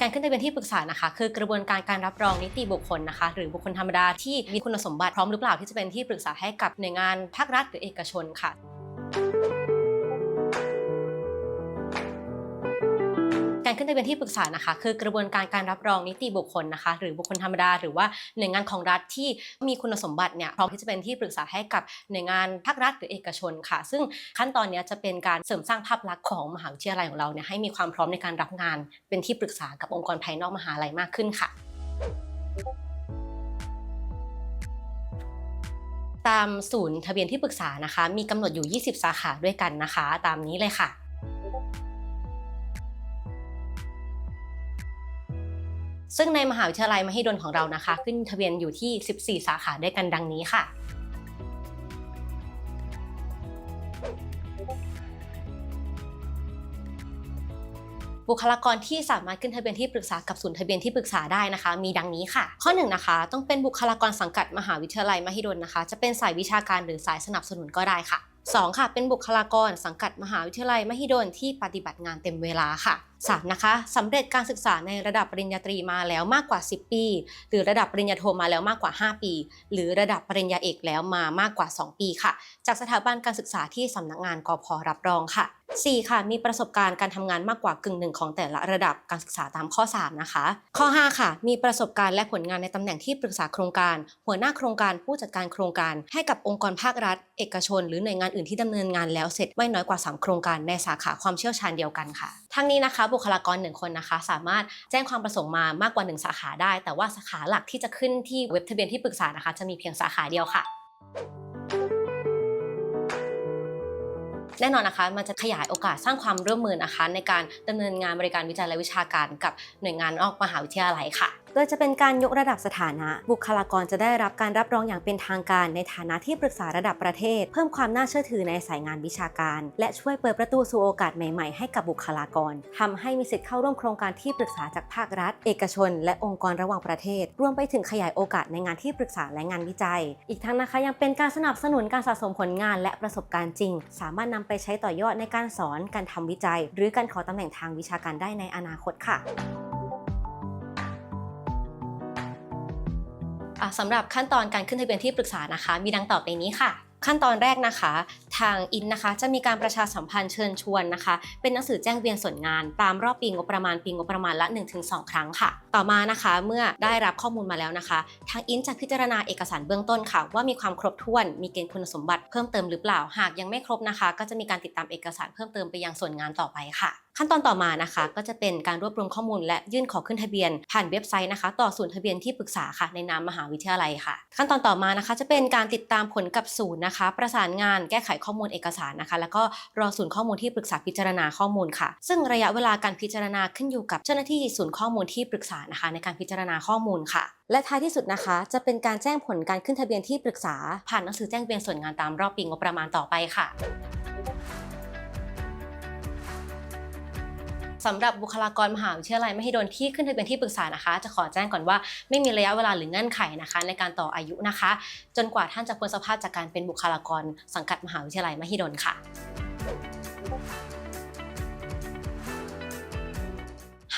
การขึ้นทะเบียนที่ปรึกษานะคะ คือกระบวนการการรับรองนิติบุคคลนะคะ หรือบุคคลธรรมดาที่มีคุณสมบัติพร้อมหรือเปล่าที่จะเป็นที่ปรึกษาให้กับหน่วยงานภาครัฐหรือเอกชนค่ะ การขึ้นทะเบียนที่ปรึกษานะคะ คือกระบวนการการรับรองนิติบุคคลนะคะ หรือบุคคลธรรมดา หรือว่าหน่วยงานของรัฐที่มีคุณสมบัติเนี่ยพร้อมที่จะเป็นที่ปรึกษาให้กับหน่วยงานภาครัฐหรือเอกชนค่ะ ซึ่งขั้นตอนนี้จะเป็นการเสริมสร้างภาพลักษณ์ของมหาวิทยาลัยของเราเนี่ยให้มีความพร้อมในการรับงาน เป็นที่ปรึกษากับองค์กรภายนอกมหาลัยมากขึ้นค่ะตามศูนย์ทะเบียนที่ปรึกษานะคะ มีกำหนดอยู่ 20 สาขาด้วยกันนะคะ ตามนี้เลยค่ะ ซึ่งในมหาวิทยาลัยมหิดลของเรานะคะ ขึ้นทะเบียนอยู่ที่ 14 สาขาด้วยกันดังนี้ค่ะ บุคลากรที่สามารถขึ้นทะเบียนที่ปรึกษากับศูนย์ทะเบียนที่ปรึกษาได้นะคะ มีดังนี้ค่ะ ข้อ1นงนะคะ ต้องเป็นบุคลากรสังกัดมหาวิทยาลัยมหิดลนะคะ จะเป็นสายวิชาการหรือสายสนับสนุนก็ได้ค่ะ 2 ค่ะ เป็นบุคลากรสังกัดมหาวิทยาลัยมหิดลที่ปฏิบัติงานเต็มเวลาค่ะ 3 นะคะสำเร็จการศึกษาในระดับปริญญาตรีมาแล้วมากกว่า 10 ปี หรือระดับปริญญาโทมาแล้วมากกว่า 5 ปี หรือระดับปริญญาเอกแล้วมามากกว่า 2 ปีค่ะ จากสถาบันการศึกษาที่สำนักงานกพรับรองค่ะ 4 ค่ะ มีประสบการณ์การทำงานมากกว่ากึ่งหนึ่งของแต่ละระดับการศึกษาตามข้อ 3 นะคะ ข้อ 5 ค่ะ มีประสบการณ์และผลงานในตำแหน่งที่ปรึกษาโครงการ หัวหน้าโครงการผู้จัดการโครงการ ให้กับองค์กรภาครัฐ เอกชน หรือหน่วยงานอื่นที่ดำเนินงานแล้วเสร็จไม่น้อยกว่า 3 โครงการในสาขาความเชี่ยวชาญเดียวกันค่ะ ทั้งนี้นะคะ บุคลากรหนึ่งคนนะคะ สามารถแจ้งความประสงค์มามากกว่า 1 สาขาได้ แต่ว่าสาขาหลักที่จะขึ้นที่เว็บทะเบียนที่ปรึกษานะคะ จะมีเพียงสาขาเดียวค่ะ แน่นอนนะคะ มันจะขยายโอกาสสร้างความร่วมมือนะคะ ในการดำเนินงานบริการวิจัยและวิชาการกับหน่วยงานนอกมหาวิทยาลัยค่ะ ดยจะเป็นการยกระดับสถานะ บุคลากรจะได้รับการรับรองอย่างเป็นทางการ ในฐานะที่ปรึกษาระดับประเทศ เพิ่มความน่าเชื่อถือในสายงานวิชาการ และช่วยเปิดประตูสู่โอกาสใหม่ ๆ ให้กับบุคลากรทำให้มีสิทธิ์เข้าร่วมโครงการที่ปรึกษาจากภาครัฐ เอกชน และองค์กรระหว่างประเทศ รวมไปถึงขยายโอกาสในงานที่ปรึกษาและงานวิจัย อีกทั้งนะคะยังเป็นการสนับสนุนการสะสมผลงาน และประสบการณ์จริง สามารถนำไปใช้ต่อยอดในการสอน การทำวิจัย หรือการขอตำแหน่งทางวิชาการได้ในอนาคตค่ะ สำหรับขั้นตอนการขึ้นทะเบียนที่ปรึกษานะคะ มีดังต่อไปนี้ค่ะ ขั้นตอนแรกนะคะ ทางอินนะคะจะมีการประชาสัมพันธ์เชิญชวนนะคะ เป็นหนังสือแจ้งเวียนส่วนงาน ตามรอบปีงบประมาณปีงบประมาณละ 1-2 ครั้งค่ะ ต่อมานะคะเมื่อได้รับข้อมูลมาแล้วนะคะ ทางอินจะพิจารณาเอกสารเบื้องต้นค่ะ ว่ามีความครบถ้วนมีเกณฑ์คุณสมบัติเพิ่มเติมหรือเปล่าหากยังไม่ครบนะคะ ก็จะมีการติดตามเอกสารเพิ่มเติมไปยังส่วนงานต่อไปค่ะขั้นตอนต่อมานะคะก็จะเป็นการรวบรวมข้อมูล และยื่นขอขึ้นทะเบียน ผ่านเว็บไซต์นะคะ ต่อศูนย์ทะเบียนที่ปรึกษาค่ะในนามมหาวิทยาลัยค่ะ ขั้นตอนต่อมานะคะ จะเป็นการติดตามผลกับศูนย์นะคะ ประสานงานแก้ไขข้อข้อมูลเอกสารนะคะ แล้วก็รอศูนย์ข้อมูลที่ปรึกษาพิจารณาข้อมูลค่ะ ซึ่งระยะเวลาการพิจารณาขึ้นอยู่กับเจ้าหน้าที่ศูนย์ข้อมูลที่ปรึกษานะคะ ในการพิจารณาข้อมูลค่ะ และท้ายที่สุดนะคะ จะเป็นการแจ้งผลการขึ้นทะเบียนที่ปรึกษาผ่านหนังสือแจ้งเวียนส่วนงานตามรอบปีงบประมาณต่อไปค่ะ สำหรับบุคลากรมหาวิทยาลัยมหิดลที่ขึ้นทะเบียนที่ปรึกษานะคะ จะขอแจ้งก่อนว่าไม่มีระยะเวลาหรือเงื่อนไขนะคะ ในการต่ออายุนะคะ จนกว่าท่านจะพ้นสภาพจากการเป็นบุคลากรสังกัดมหาวิทยาลัยมหิดลค่ะ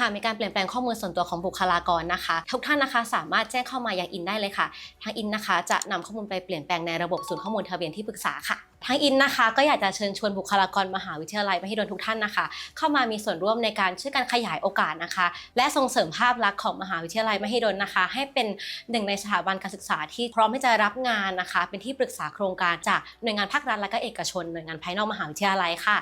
หากมีการเปลี่ยนแปลงข้อมูลส่วนตัวของบุคลากรนะคะ ทุกท่านนะคะสามารถแจ้งเข้ามายังอินได้เลยค่ะ ทางอินนะคะจะนำข้อมูลไปเปลี่ยนแปลงในระบบศูนย์ข้อมูลทะเบียนที่ปรึกษาค่ะทางอินนะคะก็อยากจะเชิญชวนบุคลากรมหาวิทยาลัยมหิดลทุกท่านนะคะ เข้ามามีส่วนร่วมในการช่วยกันขยายโอกาสนะคะ และส่งเสริมภาพลักษณ์ของมหาวิทยาลัยมหิดลนะคะ ให้เป็นหนึ่งในสถาบันการศึกษาที่พร้อมที่จะรับงานนะคะ เป็นที่ปรึกษาโครงการจากหน่วยงานภาครัฐและก็เอกชนหน่วยงานภายนอกมหาวิทยาลัยค่ะ